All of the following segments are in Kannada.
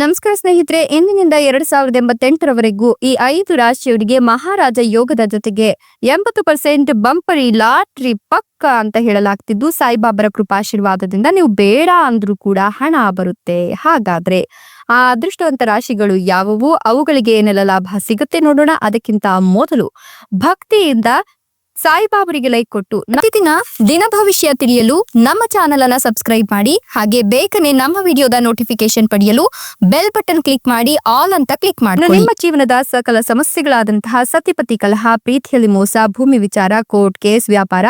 ನಮಸ್ಕಾರ ಸ್ನೇಹಿತರೆ, ಇಂದಿನಿಂದ ಎರಡ್ ಸಾವಿರದ ಎಂಬತ್ತೆಂಟರವರೆಗೂ ಈ ಐದು ರಾಶಿಯವರಿಗೆ ಮಹಾರಾಜ ಯೋಗದ ಜೊತೆಗೆ ಎಂಬತ್ತು ಪರ್ಸೆಂಟ್ ಬಂಪರಿ ಲಾಟ್ರಿ ಪಕ್ಕ ಅಂತ ಹೇಳಲಾಗ್ತಿದ್ದು, ಸಾಯಿಬಾಬರ ಕೃಪಾಶೀರ್ವಾದದಿಂದ ನೀವು ಬೇಡ ಅಂದ್ರೂ ಕೂಡ ಹಣ ಬರುತ್ತೆ. ಹಾಗಾದ್ರೆ ಆ ಅದೃಷ್ಟವಂತ ರಾಶಿಗಳು ಯಾವುವು? ಅವುಗಳಿಗೆ ಏನೆಲ್ಲ ಲಾಭ ಸಿಗುತ್ತೆ ನೋಡೋಣ. ಅದಕ್ಕಿಂತ ಮೊದಲು ಭಕ್ತಿಯಿಂದ ಸಾಯಿಬಾಬರಿಗೆ ಲೈಕ್ ಕೊಟ್ಟು ಪ್ರತಿದಿನ ದಿನ ಭವಿಷ್ಯ ತಿಳಿಯಲು ನಮ್ಮ ಚಾನೆಲ್ ಅನ್ನ ಸಬ್ಸ್ಕ್ರೈಬ್ ಮಾಡಿ, ಹಾಗೆ ಬೇಗನೆ ನಮ್ಮ ವಿಡಿಯೋದ ನೋಟಿಫಿಕೇಶನ್ ಪಡೆಯಲು ಬೆಲ್ ಬಟನ್ ಕ್ಲಿಕ್ ಮಾಡಿ ಆಲ್ ಅಂತ ಕ್ಲಿಕ್ ಮಾಡಿ ನಿಮ್ಮ ಜೀವನದ ಸಕಲ ಸಮಸ್ಯೆಗಳಾದಂತಹ ಸತಿಪತಿ ಕಲಹ, ಪ್ರೀತಿಯಲ್ಲಿ ಮೋಸ, ಭೂಮಿ ವಿಚಾರ ಕೋರ್ಟ್ ಕೇಸ್ ವ್ಯಾಪಾರ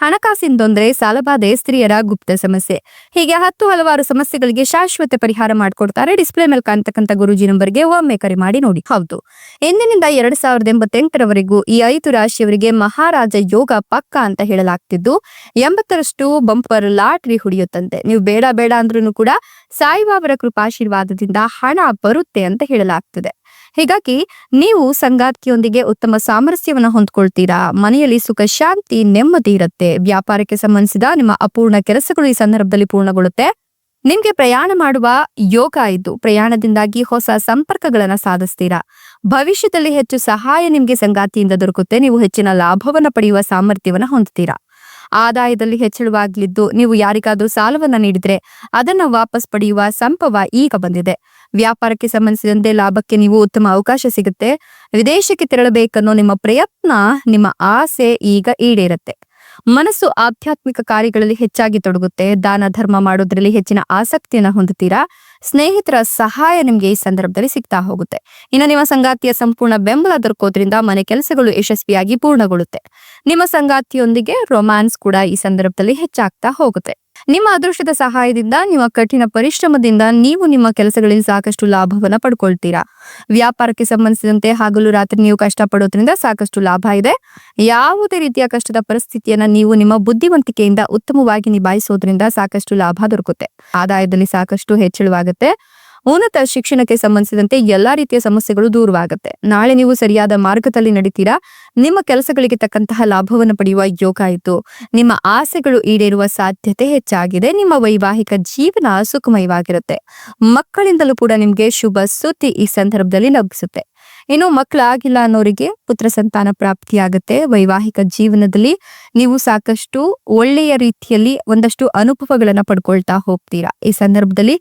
ಹಣಕಾಸಿನ ತೊಂದರೆ, ಸಾಲಬಾಧೆ, ಸ್ತ್ರೀಯರ ಗುಪ್ತ ಸಮಸ್ಯೆ. ಹೀಗೆ ಹತ್ತು ಹಲವಾರು ಸಮಸ್ಯೆಗಳಿಗೆ ಶಾಶ್ವತ ಪರಿಹಾರ ಮಾಡಿಕೊಡ್ತಾರೆ. ಡಿಸ್ಪ್ಲೇ ಮೇಲೆ ಕಾಣ್ತಕ್ಕಂಥ ಗುರುಜಿ ನಂಬರ್ಗೆ ಒಮ್ಮೆ ಕರೆ ಮಾಡಿ ನೋಡಿ. ಹೌದು. ಎಂದಿನಿಂದ ಎರಡ್ ಸಾವಿರದ ಎಂಬತ್ತೆಂಟರವರೆಗೂ ಈ ಐದು ರಾಶಿಯವರಿಗೆ ಮಹಾರಾಜ ಯೋಗ ಪಕ್ಕ ಅಂತ ಹೇಳಲಾಗ್ತಿದ್ದು, ಎಂಬತ್ತರಷ್ಟು ಬಂಪರ್ ಲಾಟ್ರಿ ಹುಡಿಯುತ್ತಂತೆ. ನೀವು ಬೇಡ ಬೇಡ ಅಂದ್ರೂ ಕೂಡ ಸಾಯಿಬಾಬರ ಕೃಪಾಶೀರ್ವಾದದಿಂದ ಹಣ ಬರುತ್ತೆ ಅಂತ ಹೇಳಲಾಗ್ತದೆ. ಹೀಗಾಗಿ ನೀವು ಸಂಗಾತಿಯೊಂದಿಗೆ ಉತ್ತಮ ಸಾಮರಸ್ಯವನ್ನು ಹೊಂದ್ಕೊಳ್ತೀರಾ? ಮನೆಯಲ್ಲಿ ಸುಖ, ಶಾಂತಿ, ನೆಮ್ಮದಿ ಇರುತ್ತೆ. ವ್ಯಾಪಾರಕ್ಕೆ ಸಂಬಂಧಿಸಿದ ನಿಮ್ಮ ಅಪೂರ್ಣ ಕೆಲಸಗಳು ಈ ಸಂದರ್ಭದಲ್ಲಿ ಪೂರ್ಣಗೊಳ್ಳುತ್ತೆ. ನಿಮ್ಗೆ ಪ್ರಯಾಣ ಮಾಡುವ ಯೋಗ ಇದು. ಪ್ರಯಾಣದಿಂದಾಗಿ ಹೊಸ ಸಂಪರ್ಕಗಳನ್ನ ಸಾಧಿಸ್ತೀರಾ? ಭವಿಷ್ಯದಲ್ಲಿ ಹೆಚ್ಚು ಸಹಾಯ ನಿಮ್ಗೆ ಸಂಗಾತಿಯಿಂದ ದೊರಕುತ್ತೆ. ನೀವು ಹೆಚ್ಚಿನ ಲಾಭವನ್ನ ಪಡೆಯುವ ಸಾಮರ್ಥ್ಯವನ್ನ ಹೊಂದುತ್ತೀರಾ ಆದಾಯದಲ್ಲಿ ಹೆಚ್ಚಳವಾಗಲಿದ್ದು, ನೀವು ಯಾರಿಗಾದರೂ ಸಾಲವನ್ನ ನೀಡಿದ್ರೆ ಅದನ್ನ ವಾಪಸ್ ಪಡೆಯುವ ಸಂಭವ ಈಗ ಬಂದಿದೆ. ವ್ಯಾಪಾರಕ್ಕೆ ಸಂಬಂಧಿಸಿದಂತೆ ಲಾಭಕ್ಕೆ ನೀವು ಉತ್ತಮ ಅವಕಾಶ ಸಿಗುತ್ತೆ. ವಿದೇಶಕ್ಕೆ ತೆರಳಬೇಕನ್ನೋ ನಿಮ್ಮ ಪ್ರಯತ್ನ, ನಿಮ್ಮ ಆಸೆ ಈಗ ಈಡೇರುತ್ತೆ. ಮನಸ್ಸು ಆಧ್ಯಾತ್ಮಿಕ ಕಾರ್ಯಗಳಲ್ಲಿ ಹೆಚ್ಚಾಗಿ ತೊಡಗುತ್ತೆ. ದಾನ, ಧರ್ಮ ಮಾಡೋದ್ರಲ್ಲಿ ಹೆಚ್ಚಿನ ಆಸಕ್ತಿಯನ್ನ ಹೊಂದುತ್ತೀರಾ? ಸ್ನೇಹಿತರ ಸಹಾಯ ನಿಮ್ಗೆ ಈ ಸಂದರ್ಭದಲ್ಲಿ ಸಿಗ್ತಾ ಹೋಗುತ್ತೆ. ಇನ್ನು ನಿಮ್ಮ ಸಂಗಾತಿಯ ಸಂಪೂರ್ಣ ಬೆಂಬಲ ದೊರಕೋದ್ರಿಂದ ಮನೆ ಕೆಲಸಗಳು ಯಶಸ್ವಿಯಾಗಿ ಪೂರ್ಣಗೊಳ್ಳುತ್ತೆ. ನಿಮ್ಮ ಸಂಗಾತಿಯೊಂದಿಗೆ ರೊಮ್ಯಾನ್ಸ್ ಕೂಡ ಈ ಸಂದರ್ಭದಲ್ಲಿ ಹೆಚ್ಚಾಗ್ತಾ ಹೋಗುತ್ತೆ. ನಿಮ್ಮ ಅದೃಷ್ಟದ ಸಹಾಯದಿಂದ, ನಿಮ್ಮ ಕಠಿಣ ಪರಿಶ್ರಮದಿಂದ ನೀವು ನಿಮ್ಮ ಕೆಲಸಗಳಲ್ಲಿ ಸಾಕಷ್ಟು ಲಾಭವನ್ನ ಪಡ್ಕೊಳ್ತೀರಾ. ವ್ಯಾಪಾರಕ್ಕೆ ಸಂಬಂಧಿಸಿದಂತೆ ಹಗಲು ರಾತ್ರಿ ನೀವು ಕಷ್ಟಪಡೋದ್ರಿಂದ ಸಾಕಷ್ಟು ಲಾಭ ಇದೆ. ಯಾವುದೇ ರೀತಿಯ ಕಷ್ಟದ ಪರಿಸ್ಥಿತಿಯನ್ನ ನೀವು ನಿಮ್ಮ ಬುದ್ಧಿವಂತಿಕೆಯಿಂದ ಉತ್ತಮವಾಗಿ ನಿಭಾಯಿಸೋದ್ರಿಂದ ಸಾಕಷ್ಟು ಲಾಭ ದೊರಕುತ್ತೆ. ಆದಾಯದಲ್ಲಿ ಸಾಕಷ್ಟು ಹೆಚ್ಚಳವಾಗುತ್ತೆ. ಉನ್ನತ ಶಿಕ್ಷಣಕ್ಕೆ ಸಂಬಂಧಿಸಿದಂತೆ ಎಲ್ಲಾ ರೀತಿಯ ಸಮಸ್ಯೆಗಳು ದೂರವಾಗುತ್ತೆ. ನಾಳೆ ನೀವು ಸರಿಯಾದ ಮಾರ್ಗದಲ್ಲಿ ನಡೀತೀರಾ? ನಿಮ್ಮ ಕೆಲಸಗಳಿಗೆ ತಕ್ಕಂತಹ ಲಾಭವನ್ನು ಪಡೆಯುವ ಯೋಗ ಆಯಿತು ನಿಮ್ಮ ಆಸೆಗಳು ಈಡೇರುವ ಸಾಧ್ಯತೆ ಹೆಚ್ಚಾಗಿದೆ. ನಿಮ್ಮ ವೈವಾಹಿಕ ಜೀವನ ಸುಖಮಯವಾಗಿರುತ್ತೆ. ಮಕ್ಕಳಿಂದಲೂ ಕೂಡ ನಿಮ್ಗೆ ಶುಭ ಸುದ್ದಿ ಈ ಸಂದರ್ಭದಲ್ಲಿ ಲಭಿಸುತ್ತೆ. ಇನ್ನು ಮಕ್ಕಳಾಗಿಲ್ಲ ಅನ್ನೋರಿಗೆ ಪುತ್ರ ಸಂತಾನ ಪ್ರಾಪ್ತಿಯಾಗುತ್ತೆ. ವೈವಾಹಿಕ ಜೀವನದಲ್ಲಿ ನೀವು ಸಾಕಷ್ಟು ಒಳ್ಳೆಯ ರೀತಿಯಲ್ಲಿ ಒಂದಷ್ಟು ಅನುಭವಗಳನ್ನ ಪಡ್ಕೊಳ್ತಾ ಹೋಗ್ತೀರಾ. ಈ ಸಂದರ್ಭದಲ್ಲಿ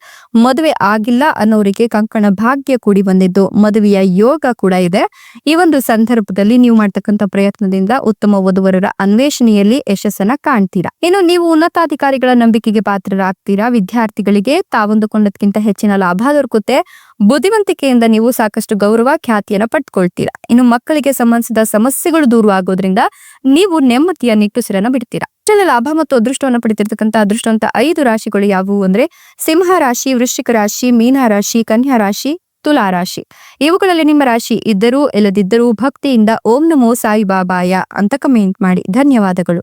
ಮದುವೆ ಆಗಿಲ್ಲ ಅನ್ನೋರಿಗೆ ಕಂಕಣ ಭಾಗ್ಯ ಕೂಡಿ ಬಂದಿದ್ದು ಮದುವೆಯ ಯೋಗ ಕೂಡ ಇದೆ. ಈ ಒಂದು ಸಂದರ್ಭದಲ್ಲಿ ನೀವು ಮಾಡ್ತಕ್ಕಂಥ ಪ್ರಯತ್ನದಿಂದ ಉತ್ತಮ ವಧುವರರ ಅನ್ವೇಷಣೆಯಲ್ಲಿ ಯಶಸ್ಸನ್ನ ಕಾಣ್ತೀರಾ. ಇನ್ನು ನೀವು ಉನ್ನತಾಧಿಕಾರಿಗಳ ನಂಬಿಕೆಗೆ ಪಾತ್ರರಾಗ್ತೀರಾ. ವಿದ್ಯಾರ್ಥಿಗಳಿಗೆ ತಾವೊಂದುಕೊಂಡದಕ್ಕಿಂತ ಹೆಚ್ಚಿನ ಲಾಭ ದೊರಕುತ್ತೆ. ಬುದ್ಧಿವಂತಿಕೆಯಿಂದ ನೀವು ಸಾಕಷ್ಟು ಗೌರವ ಖ್ಯಾತಿಯನ್ನ ಪಡ್ಕೊಳ್ತೀರಾ ಇನ್ನು ಮಕ್ಕಳಿಗೆ ಸಂಬಂಧಿಸಿದ ಸಮಸ್ಯೆಗಳು ದೂರವಾಗೋದ್ರಿಂದ ನೀವು ನೆಮ್ಮದಿಯ ನಿಟ್ಟುಸಿರನ್ನ ಬಿಡ್ತೀರಾ. ಲಾಭ ಮತ್ತು ಅದೃಷ್ಟವನ್ನು ಪಡಿತಿರ್ತಕ್ಕಂಥ ಅದೃಷ್ಟವಂತ ಐದು ರಾಶಿಗಳು ಯಾವುವು ಅಂದ್ರೆ ಸಿಂಹ ರಾಶಿ, ವೃಶ್ಚಿಕ ರಾಶಿ, ಮೀನ ರಾಶಿ, ಕನ್ಯಾ ರಾಶಿ, ತುಲಾ ರಾಶಿ. ಇವುಗಳಲ್ಲಿ ನಿಮ್ಮ ರಾಶಿ ಇದ್ದರೂ, ಇಲ್ಲದಿದ್ದರೂ ಭಕ್ತಿಯಿಂದ ಓಂ ನಮೋ ಸಾಯಿ ಬಾಬಾಯ ಅಂತ ಕಮೆಂಟ್ ಮಾಡಿ. ಧನ್ಯವಾದಗಳು.